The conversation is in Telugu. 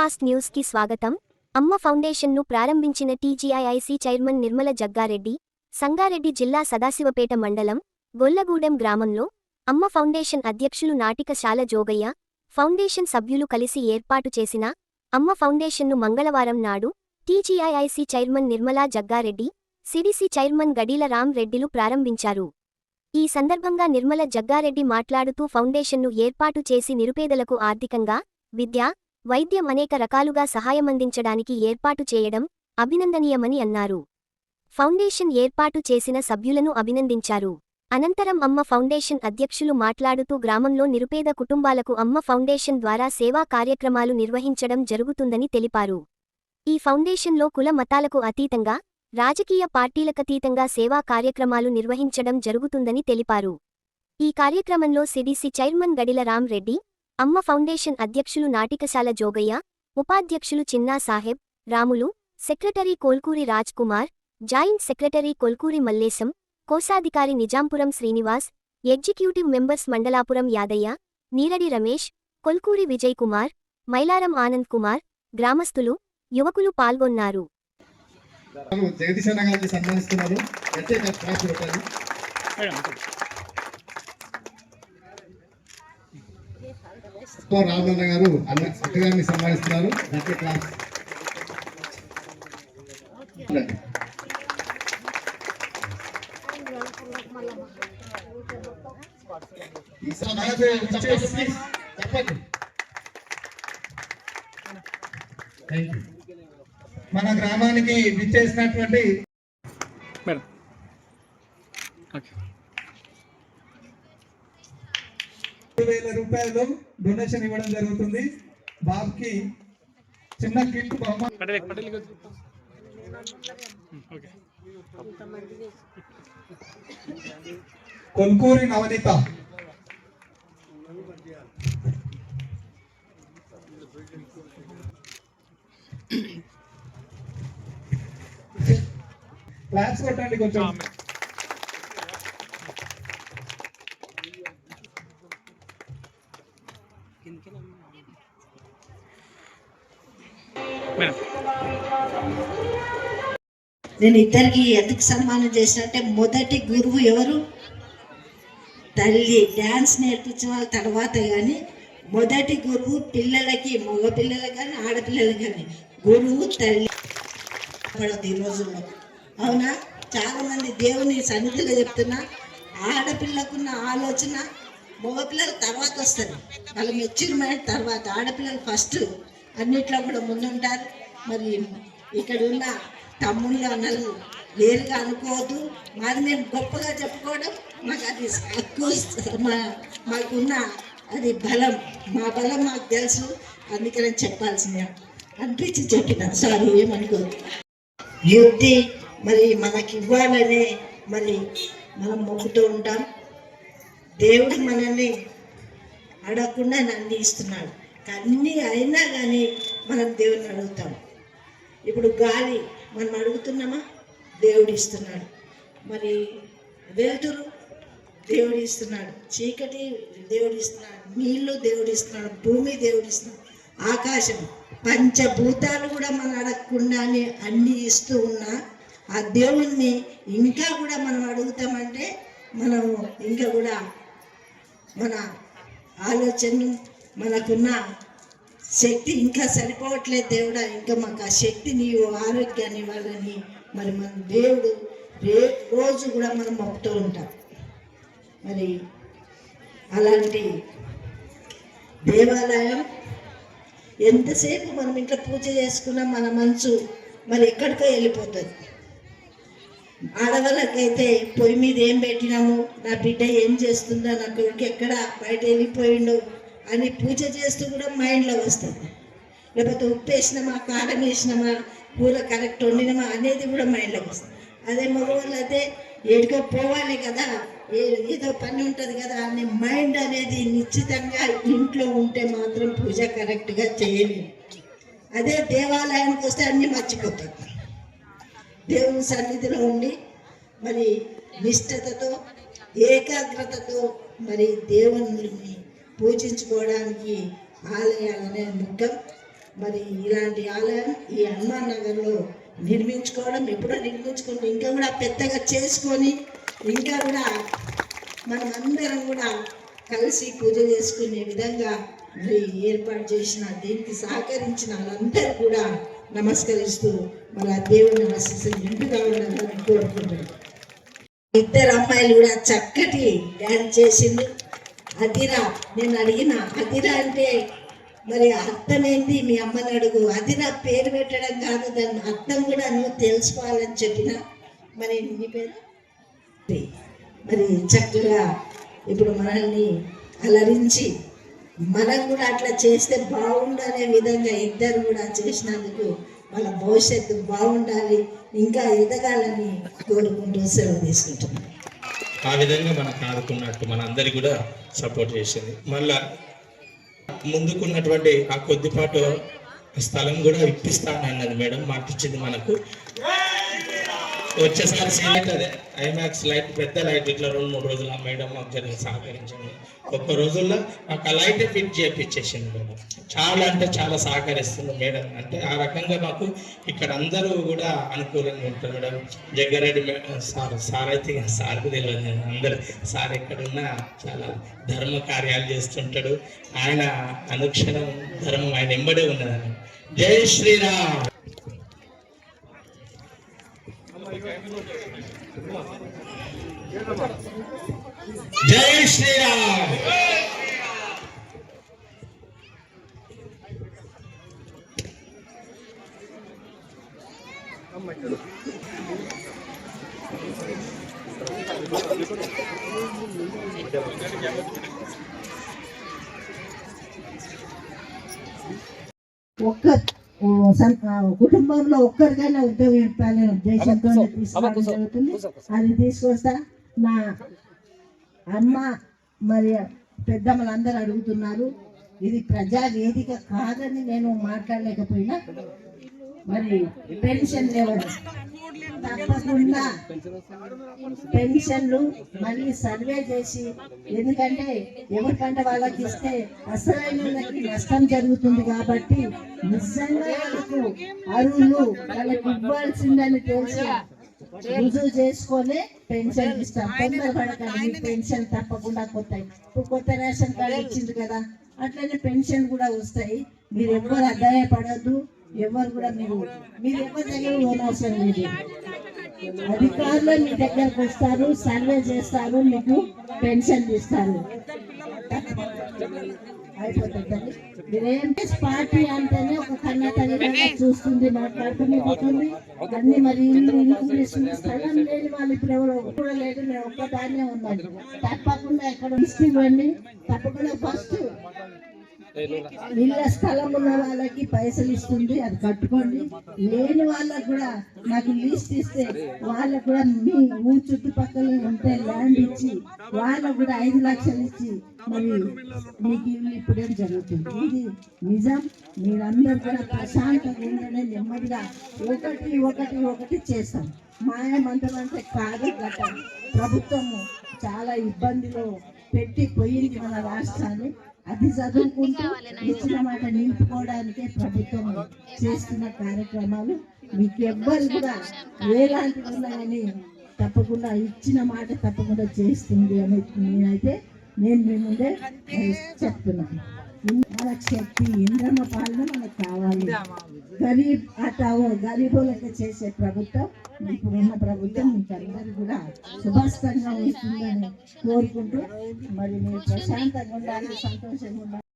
ఫాస్ట్ న్యూస్కి స్వాగతం. అమ్మ ఫౌండేషన్ను ప్రారంభించిన టీజీఐఐసి చైర్మన్ నిర్మల జగ్గారెడ్డి సంగారెడ్డి జిల్లా సదాశివపేట మండలం గొల్లగూడెం గ్రామంలో అమ్మ ఫౌండేషన్ అధ్యక్షులు నాటికశాల జోగయ్య ఫౌండేషన్ సభ్యులు కలిసి ఏర్పాటు చేసిన అమ్మ ఫౌండేషన్ను మంగళవారం నాడు TGIIC chairman Nirmala Jaggareddy CDC chairman Gadeela Ram రెడ్డిలు ప్రారంభించారు. ఈ సందర్భంగా నిర్మల జగ్గారెడ్డి మాట్లాడుతూ ఫౌండేషన్ను ఏర్పాటు చేసి నిరుపేదలకు ఆర్థికంగా విద్య వైద్యం అనేక రకాలుగా సహాయమందించడానికి ఏర్పాటు చేయడం అభినందనీయమని అన్నారు. ఫౌండేషన్ ఏర్పాటు చేసిన సభ్యులను అభినందించారు. అనంతరం అమ్మ ఫౌండేషన్ అధ్యక్షులు మాట్లాడుతూ గ్రామంలో నిరుపేద కుటుంబాలకు అమ్మ ఫౌండేషన్ ద్వారా సేవా కార్యక్రమాలు నిర్వహించడం జరుగుతుందని తెలిపారు. ఈ ఫౌండేషన్లో కుల మతాలకు అతీతంగా రాజకీయ పార్టీలకతీతంగా సేవా కార్యక్రమాలు నిర్వహించడం జరుగుతుందని తెలిపారు. ఈ కార్యక్రమంలో CDC chairman Gadila Ram Reddy Amma foundation అధ్యక్షులు నాటికశాల జోగయ్య ఉపాధ్యక్షులు Chinna Saheb Ramulu secretary Kolkuri Raj Kumar joint secretary Kolkuri Mallesham కోశాధికారి నిజాంపురం శ్రీనివాస్ ఎగ్జిక్యూటివ్ మెంబర్స్ మండలాపురం యాదయ్య నీరడి రమేష్ కొల్కూరి విజయ్ కుమార్ మైలారం ఆనంద్ కుమార్ గ్రామస్తులు యువకులు పాల్గొన్నారు. జగదీశ్ అన్న గారిని సన్మానిస్తున్నారు గట్టిగా క్లాస్ పెట్టాలి ఉప్ప రామన్న గారు అన్న అక్క గారిని సన్మానిస్తున్నారు గట్టి క్లాస్ మన గ్రామానికి విచ్చేసినటువంటి మేడం. ఓకే వేల రూపాయలు డొనేషన్ ఇవ్వడం జరుగుతుంది. బాబుకి చిన్న కిట్ కొల్కూరి నవనీత. క్లాప్స్ కొట్టండి కొంచెం. నేను ఇద్దరికి ఎందుకు సన్మానం చేసినట్టే మొదటి గురువు ఎవరు? తల్లి. డ్యాన్స్ నేర్పించిన వాళ్ళ తర్వాత కానీ మొదటి గురువు పిల్లలకి మగపిల్లలకి కానీ ఆడపిల్లలకి కానీ. గురువు తల్లి. పడదు ఈ రోజుల్లో. అవునా? చాలా మంది దేవుని సన్నిధిలో చెప్తున్నా ఆడపిల్లకున్న ఆలోచన మగపిల్లల తర్వాత వస్తుంది. వాళ్ళ మెచ్యూర్మెంట్ తర్వాత ఆడపిల్లలు ఫస్ట్ అన్నిట్లో కూడా ముందుంటారు. మరి ఇక్కడ ఉన్న తమ్ముళ్ళు అన్నలు వేరుగా అనుకోవద్దు. మాది మేము గొప్పగా చెప్పుకోవడం మాకు అది హక్కు మా మాకున్న అది బలం. మా బలం మాకు తెలుసు. అందుకని చెప్పాల్సిందే. అనిపించి చెప్పిన. సారీ ఏమనుకోదు యుద్ధి మరి మనకి ఇవ్వాలనే మరి మనం మొక్కుతూ ఉంటాం. దేవుడు మనల్ని అడగకుండా నన్ను ఇస్తున్నాడు. అన్నీ అయినా కానీ మనం దేవుడిని అడుగుతాం. ఇప్పుడు గాలి మనం అడుగుతున్నామా? దేవుడు ఇస్తున్నాడు. మరి వెలుతురు దేవుడు ఇస్తున్నాడు. చీకటి దేవుడు ఇస్తున్నాడు. నీళ్ళు దేవుడు ఇస్తున్నాడు. భూమి దేవుడు ఇస్తున్నాడు. ఆకాశం పంచభూతాలు కూడా మనం అడగకుండానే అన్ని ఇస్తూ ఉన్నా ఆ దేవుణ్ణి ఇంకా కూడా మనం అడుగుతామంటే మనము ఇంకా కూడా మన ఆలోచనలు మనకున్న శక్తి ఇంకా సరిపోవట్లేదు దేవుడా. ఇంకా మాకు ఆ శక్తి నీవు ఆరోగ్యాన్ని ఇవ్వాలని మరి మన దేవుడు రే రోజు కూడా మనం మొక్కుతూ ఉంటాం. మరి అలాంటి దేవాలయం ఎంతసేపు మనం ఇంట్లో పూజ చేసుకున్నా మన మనసు మరి ఎక్కడికో వెళ్ళిపోతుంది. ఆడవాళ్ళకైతే పొయ్యి మీద ఏం పెట్టినాము? నా బిడ్డ ఏం చేస్తుందో నా కొడుకు ఎక్కడ బయట వెళ్ళిపోయిండు అని పూజ చేస్తూ కూడా మైండ్లో వస్తుంది లేకపోతే ఉప్పు వేసినామా కారం వేసినామా కూర కరెక్ట్ వండినామా అనేది కూడా మైండ్లోకి వస్తుంది అదే మగవాళ్ళు అయితే ఏడుకో పోవాలి కదా ఏ- ఏదో పని ఉంటుంది కదా అనే మైండ్ అనేది నిశ్చితంగా ఇంట్లో ఉంటే మాత్రం పూజ కరెక్ట్గా చేయలేము అదే దేవాలయానికి వస్తే అన్నీ మర్చిపోతాం. దేవుని సన్నిధిలో ఉండి మరి నిష్ఠతతో ఏకాగ్రతతో మరి దేవుని పూజించుకోవడానికి ఆలయాలనే ముఖ్యం. మరి ఇలాంటి ఆలయం ఈ హనుమాన్ నగర్లో నిర్మించుకోవడం ఎప్పుడో నిర్మించుకుంటే ఇంకా కూడా పెద్దగా చేసుకొని ఇంకా కూడా మనం అందరం కూడా కలిసి పూజ చేసుకునే విధంగా మరి ఏర్పాటు చేసిన దీనికి సహకరించిన వాళ్ళందరూ కూడా నమస్కరిస్తూ మరి ఆ దేవుని ఆశీస్సులు నిండుగా ఉండాలని కోరుకుంటున్నాను ఇద్దరు అమ్మాయిలు కూడా చక్కటి డ్యాన్స్ చేసింది అదిర నేను అడిగిన అదిర అంటే మరి అర్థం మీ అమ్మని అడుగు. అదిర పేరు పెట్టడం కాదు దాని అర్థం కూడా నువ్వు తెలుసుకోవాలని చెప్పిన. మరి నీ పేరు? మరి చక్కగా ఇప్పుడు మనల్ని అలరించి మనం కూడా అట్లా చేస్తే బాగుండు అనే విధంగా ఇద్దరు కూడా చేసినందుకు వాళ్ళ భవిష్యత్తు బాగుండాలి. ఇంకా ఎదగాలని కోరుకుంటూ సెలవు తీసుకుంటున్నాను. ఆ విధంగా మనకు ఆదుకున్నట్టు మన కూడా సపోర్ట్ చేసింది. మళ్ళా ముందుకున్నటువంటి ఆ కొద్దిపాటు స్థలం కూడా ఇప్పిస్తానన్నది మేడం మాటిచ్చింది మనకు. వచ్చేసారి సీట్ అదే. ఐమాక్స్ లైట్ పెద్ద లైట్ ఇట్లా రెండు మూడు రోజులు ఆ మేడం మాకు జరిగి సహకరించింది. ఒక్క రోజుల్లో మాకు ఆ లైట్ ఫిట్ చేయించేసింది మేడం. చాలా అంటే చాలా సహకరిస్తుంది మేడం. అంటే ఆ రకంగా మాకు ఇక్కడ అందరూ కూడా అనుకూలంగా ఉంటారు madam. Jaggareddy madam sir sir అయితే సార్కు తెలియదు అందరు సార్ ఎక్కడున్నా చాలా ధర్మ కార్యాలు చేస్తుంటాడు. ఆయన అనుక్షణం ధర్మం ఆయన ఎంబడే ఉన్నదని జై శ్రీరామ్! జై శ్రీరామ్ ఒక్క ఓ, సం- ఆ, కుటుంబంలో ఒక్కరికైనా ఉద్యోగం ఇవ్వాలనే ఉద్దేశంతో తీసుకోవడం జరుగుతుంది. అది తీసుకొస్తా. నా అమ్మ మరి పెద్దమ్మలందరూ అడుగుతున్నారు ఇది ప్రజా వేదిక కాదని నేను మాట్లాడలేకపోయినా మరి పెన్షన్ లేవడం తప్పకుండా పెన్షన్లు మళ్ళీ సర్వే చేసి ఎందుకంటే ఎవరికంటే వాళ్ళకి ఇస్తే అసలైన నష్టం జరుగుతుంది కాబట్టి నిజంగా వాళ్ళకు అరువులు వాళ్ళకి ఇవ్వాల్సిందని తెలిసి రుజువు చేసుకొని పెన్షన్ ఇస్తాం. తొందరపడకండి పెన్షన్ తప్పకుండా కొత్త ఇప్పుడు కొత్త రేషన్ కార్డు ఇచ్చింది కదా అట్లనే పెన్షన్ కూడా వస్తాయి. మీరు ఎవ్వరు అధ్యాయపడద్దు ఎవరు కూడా మీరు మీరు ఎవరి దగ్గర పోనవసరం లేదు. అధికారులు మీ దగ్గరకు వస్తారు సర్వే చేస్తారు మీకు పెన్షన్ ఇస్తారు. అయిపోతుంది మీరేం పార్టీ అంటేనే ఒక కన్న తల్లి చూస్తుంది మాట్లాడుతుంది పోతుంది అన్ని మరి ఇల్లు స్థలం లేని వాళ్ళు ఇప్పుడు ఎవరు కూడా లేదు నేను ఒక్కదాన్నే ఉన్నాను తప్పకుండా ఎక్కడ లిస్ట్ ఇవ్వండి. తప్పకుండా ఫస్ట్ ఇళ్ళ స్థలం ఉన్న వాళ్ళకి పైసలు ఇస్తుంది అది కట్టుకోండి. లేని వాళ్ళకు కూడా నాకు లిస్ట్ ఇస్తే వాళ్ళకు కూడా మీ ఊరు చుట్టుపక్కల ఉంటే ల్యాండ్ ఇచ్చి వాళ్ళకు కూడా ఐదు లక్షలు ఇచ్చి మరి మీకు ఇల్లు ఇప్పుడేం జరుగుతుంది? ఇది నిజం. మీరందరూ కూడా ప్రశాంతంగా ఉండనే నెమ్మదిగా ఒకటి ఒకటి ఒకటి చేస్తాం. మాయ మంత్రం అంటే కాదు గట్ట ప్రభుత్వము చాలా ఇబ్బందిలో పెట్టి పోయింది మన రాష్ట్రాన్ని. అది చదువుకుంటూ ఇచ్చిన మాట నిలుపుకోవడానికే ప్రభుత్వం చేస్తున్న కార్యక్రమాలు. మీకు ఎవ్వరు కూడా ఎలాంటి ఉన్నా కానీ తప్పకుండా ఇచ్చిన మాట తప్పకుండా చేస్తుంది అని నేనైతే నేను మీ ముందే చెప్తున్నాను. శక్తి ఇంద్రమ పాలన మనకు కావాలి. గరీబ్ అటావో గరీబులకు చేసే ప్రభుత్వం ఇప్పుడున్న ప్రభుత్వం మీకు అందరూ కూడా సుభాస్తంగా ఉంటుందని కోరుకుంటూ మరి మీరు ప్రశాంతంగా ఉండాలి సంతోషంగా ఉండాలి.